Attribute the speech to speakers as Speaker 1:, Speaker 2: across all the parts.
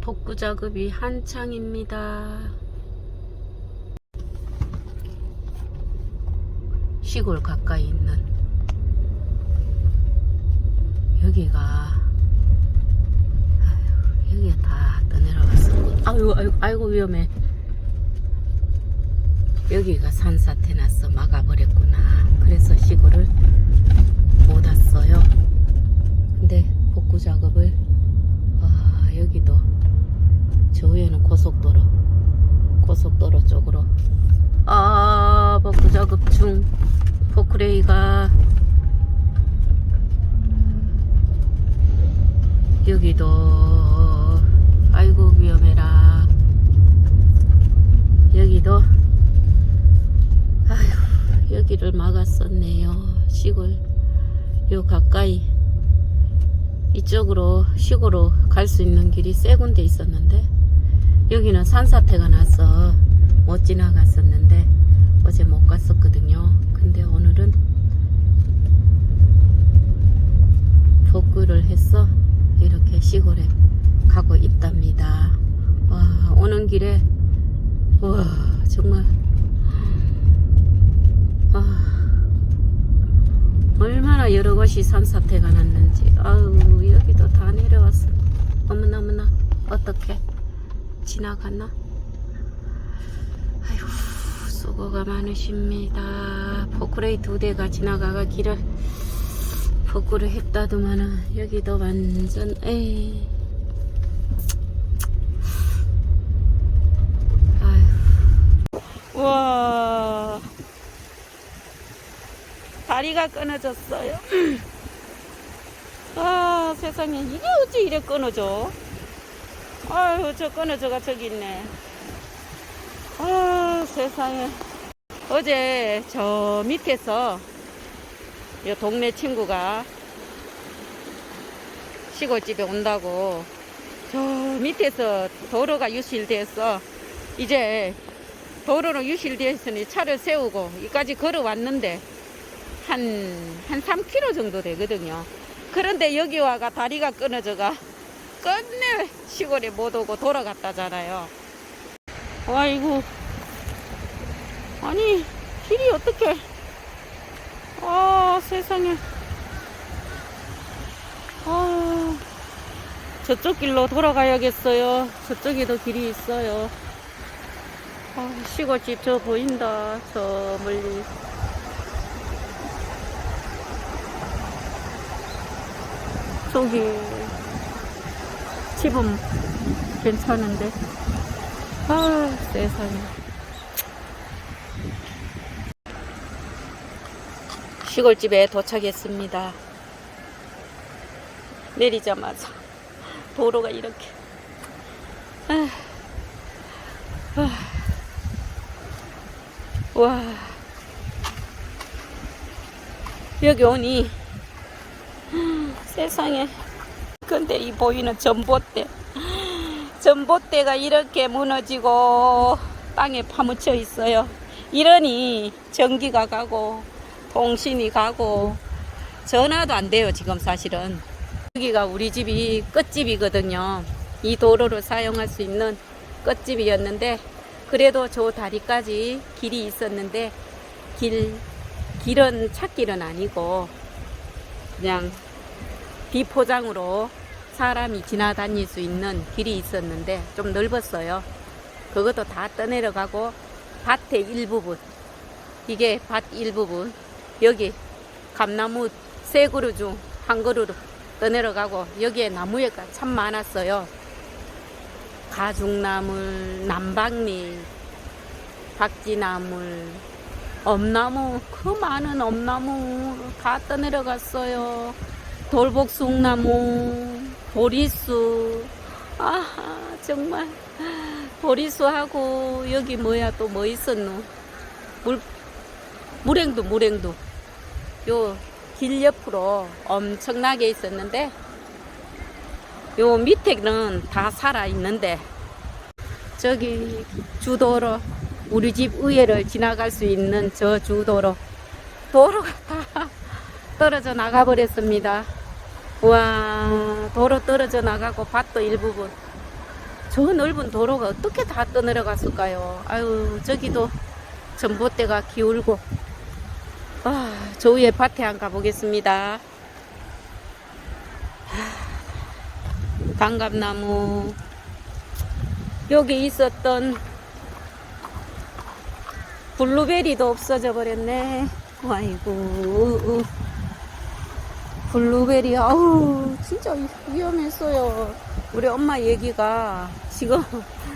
Speaker 1: 복구 작업이 한창입니다. 시골 가까이 있는 여기가 아유, 여기에 다 떠내려갔어. 아유, 아유, 아이고 위험해. 여기가 산사태 났어 막아버렸구나. 그래서 시골을 못 왔어요. 근데 복구 작업을 아, 여기도 저 위에는 고속도로. 고속도로 쪽으로. 아 복구 작업 중 포크레이가. 여기도. 아이고 위험해라. 여기도. 아휴 여기를 막았었네요. 시골. 요 가까이. 이쪽으로 시골로 갈 수 있는 길이 세 군데 있었는데 여기는 산사태가 나서 못 지나갔었는데 어제 못 갔었거든요. 근데 오늘은 복구를 해서 이렇게 시골에 가고 있답니다. 와 오는 길에 와 정말 아 얼마나 여러 곳이 산사태가 났는지. 아유 여기도 다 내려왔어. 어머나 어머나 어떻게 지나갔나? 아이고 수고가 많으십니다. 포크레이 두 대가 지나가가 길을 복구를 했다더만은 여기도 완전 에이. 아휴. 와. 다리가 끊어졌어요. 아 세상에. 이게 어찌 이래 끊어져? 아유 저 끊어져가 저기 있네. 아 세상에 어제 저 밑에서 이 동네 친구가 시골집에 온다고 저 밑에서 도로가 유실돼서 이제 도로로 유실되었으니 차를 세우고 여기까지 걸어왔는데 한, 한 3km 정도 되거든요. 그런데 여기 와가 다리가 끊어져가 끝내 시골에 못 오고 돌아갔다잖아요. 아이고. 아니, 길이 어떻게. 아, 세상에. 아, 저쪽 길로 돌아가야겠어요. 저쪽에도 길이 있어요. 아, 시골집 저 보인다. 저 멀리. 저기 집은 괜찮은데? 아 세상에. 시골집에 도착했습니다. 내리자마자 도로가 이렇게. 아, 아, 와. 여기 오니 세상에. 근데 이 보이는 전봇대. 전봇대가 이렇게 무너지고 땅에 파묻혀 있어요. 이러니 전기가 가고 통신이 가고 전화도 안 돼요, 지금 사실은. 여기가 우리 집이 끝집이거든요. 이 도로를 사용할 수 있는 끝집이었는데 그래도 저 다리까지 길이 있었는데 길 길은 찾길은 아니고 그냥 비포장으로 사람이 지나다닐 수 있는 길이 있었는데 좀 넓었어요. 그것도 다 떠내려가고 밭의 일부분 이게 밭 일부분 여기 감나무 세 그루 중 한 그루로 떠내려가고 여기에 나무가 참 많았어요. 가죽나물, 남방미, 박쥐나물, 엄나무 그 많은 엄나무 다 떠내려갔어요. 돌복숭나무, 보리수, 아 정말 보리수하고 여기 뭐야 또 뭐 있었노? 물 물행도 물행도 요 길 옆으로 엄청나게 있었는데 요 밑에는 다 살아 있는데 저기 주도로 우리 집 의회를 지나갈 수 있는 저 주도로 도로가 다 떨어져 나가 버렸습니다. 와 도로 떨어져 나가고 밭도 일부분 저 넓은 도로가 어떻게 다 떠내려갔을까요? 아유, 저기도 전봇대가 기울고. 아, 저 위에 밭에 한 가보겠습니다. 하, 단감나무. 여기 있었던 블루베리도 없어져 버렸네. 아이고. 블루베리, 아우, 진짜 위험했어요. 우리 엄마 얘기가 지금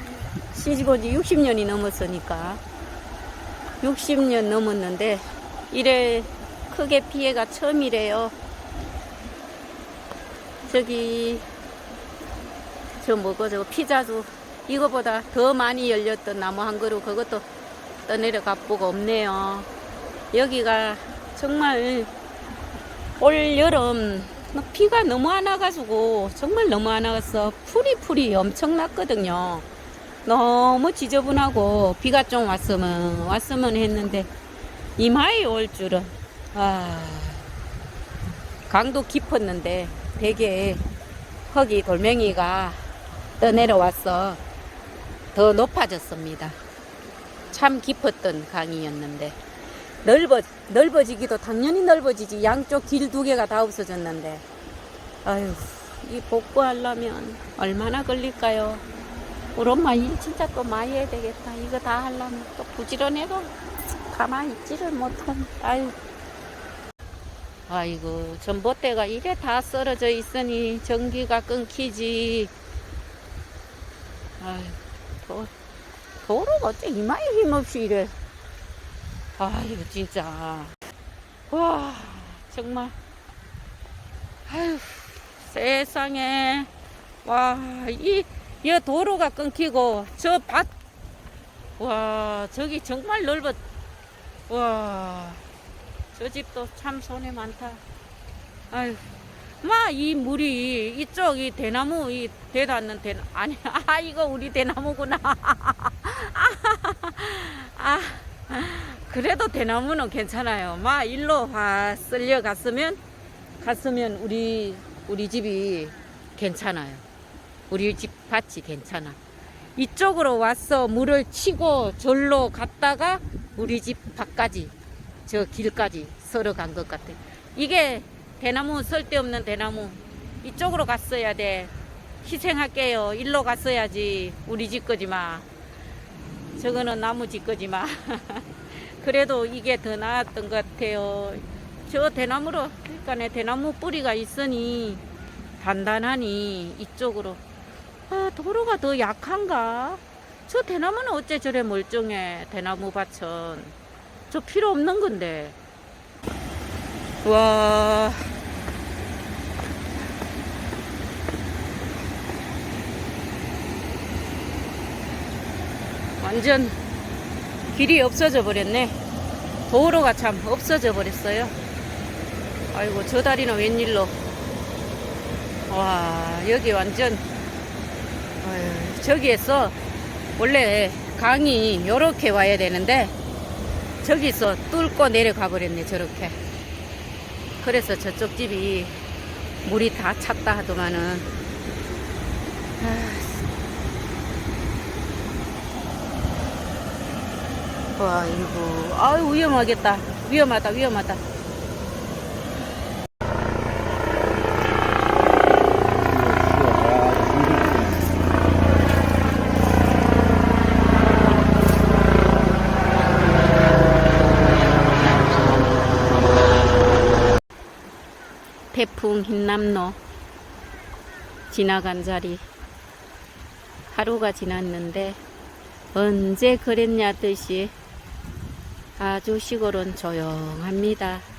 Speaker 1: 시집 온 지 60년이 넘었으니까. 60년 넘었는데, 이래 크게 피해가 처음이래요. 저기, 저 뭐고, 저거 피자주. 이거보다 더 많이 열렸던 나무 한 그루, 그것도 떠내려 가 보고 없네요. 여기가 정말 올 여름 비가 너무 안 와가지고 정말 너무 안 와서 풀이 풀이 엄청 났거든요. 너무 지저분하고 비가 좀 왔으면 왔으면 했는데 이마에 올 줄은 아 강도 깊었는데 되게 흙이 돌멩이가 떠내려와서 더 높아졌습니다. 참 깊었던 강이었는데 넓어 넓어지기도 당연히 넓어지지. 양쪽 길 두 개가 다 없어졌는데. 아유 이 복구하려면 얼마나 걸릴까요? 우리 엄마 일 진짜 또 많이 해야 되겠다. 이거 다 하려면 또 부지런해도 가만히 있지를 못한 아유. 아이고 전봇대가 이래 다 썰어져 있으니 전기가 끊기지. 아유 도, 도로가 어째 이마에 힘없이 이래 아이고 진짜. 와 정말. 아유 세상에. 와이 이 도로가 끊기고 저 밭. 와 저기 정말 넓었 와저 집도 참 손해 많다. 아유 마이 물이 이쪽 이 대나무 이 대닿는 대 아니 아 이거 우리 대나무구나. 아 그래도 대나무는 괜찮아요. 막 일로 와 쓸려 갔으면 갔으면 우리 우리 집이 괜찮아요. 우리 집 밭이 괜찮아. 이쪽으로 와서 물을 치고 절로 갔다가 우리 집 밭까지 저 길까지 썰어 간것 같아. 이게 대나무 쓸데없는 대나무 이쪽으로 갔어야 돼. 희생할게요. 일로 갔어야지 우리 집 거지마. 저거는 나무 집 거지마. 그래도 이게 더 나았던 것 같아요. 저 대나무로, 그러니까 내 대나무 뿌리가 있으니 단단하니 이쪽으로. 아, 도로가 더 약한가? 저 대나무는 어째 저래 멀쩡해, 대나무 밭은. 저 필요 없는 건데. 와. 완전 길이 없어져 버렸네. 도로가 참 없어져 버렸어요. 아이고, 저 다리는 웬일로. 와, 여기 완전, 어휴, 저기에서 원래 강이 요렇게 와야 되는데, 저기서 뚫고 내려가 버렸네, 저렇게. 그래서 저쪽 집이 물이 다 찼다 하더만은. 아, 와, 이거. 아유, 위험하겠다. 위험하다, 위험하다. 태풍 흰남노 지나간 자리 하루가 지났는데 언제 그랬냐 듯이 아주 시골은 조용합니다.